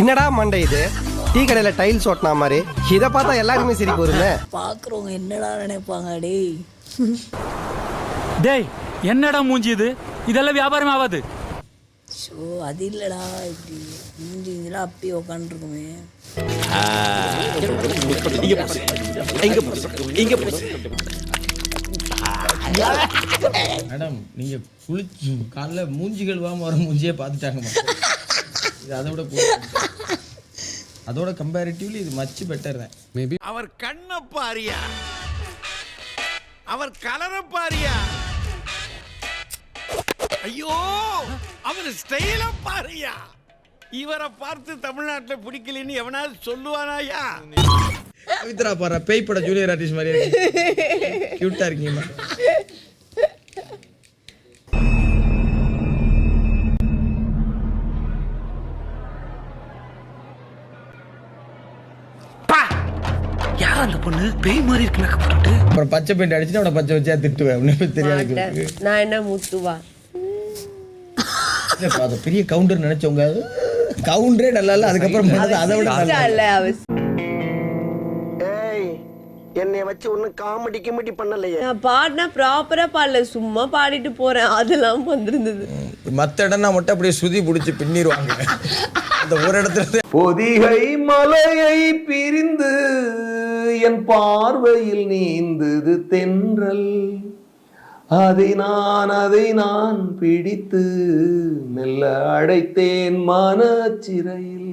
என்னடா மண்டை இது? டீ கடையில டைல்ஸ் ஓட்டினா மாதிரி. இதை பார்த்தா எல்லாருக்குமே சிரிப்பு வருமே? பார்க்குறவங்க என்னடா நினைப்பாங்க டேய்? டேய் என்னடா மூஞ்சி இது? இதெல்லாம் வியாபாரம் ஆகாது. ஷோ அது இல்லைடா இப்படி மூஞ்சி இதெல்லாம் அப்படியே உக்காந்துருக்குமே. மேடம் நீங்க குளிச்சு காலைல மூஞ்சி கழுவாம வர மூஞ்சியே பார்த்துட்டாங்க. மேடம். இது அதை விட போ- அதோட கம்பேரிட்டிவ்லி இது மச் பெட்டர் தான். அவர் கண்ண பாரியா? அவர் கலர பாரியா? ஐயோ அவர் ஸ்டைல பாரியா? இவரை பார்த்து தமிழ்நாட்டுல பிடிக்கலன்னு எவனாவது சொல்லுவானாயா? பவித்ரா பாரு பேய் பட ஜூனியர் ஆர்டிஸ்ட் மாதிரியே கியூட்டா இருக்கீங்க யார் அந்த பொண்ணு? பேய் மாதிரி இருக்கு மேக்கப் போட்டுட்டு அப்புறம் பச்சை பெயிண்ட் அடிச்சுட்டு அவனை பச்சை வச்சா திட்டுவேன். அப்படின்னு தெரியாது. நான் என்ன முத்துவா? அது பெரிய கவுண்டர் நினைச்சவங்க கவுண்டரே நல்லா இல்ல அதுக்கப்புறம் அதை விட நல்லா இல்ல. அவ ஏய் என்னைய வச்சு ஒன்னும் காமெடி கிமெடி பண்ணலையே. நான் பாடினா ப்ராப்பரா பாடல சும்மா பாடிட்டு போறேன். அதெல்லாம் வந்திருந்தது. மத்த இடம்னா மட்டும் அப்படியே சுதி பிடிச்சி பின்னிடுவாங்க அந்த ஒரு இடத்துல பொதிகை மலையை பிரிந்து என் பார்வையில் நீந்தது தென்றல். அதை நான் அதை நான் பிடித்து மெல்ல அடைத்தேன் மனச்சிறையில்.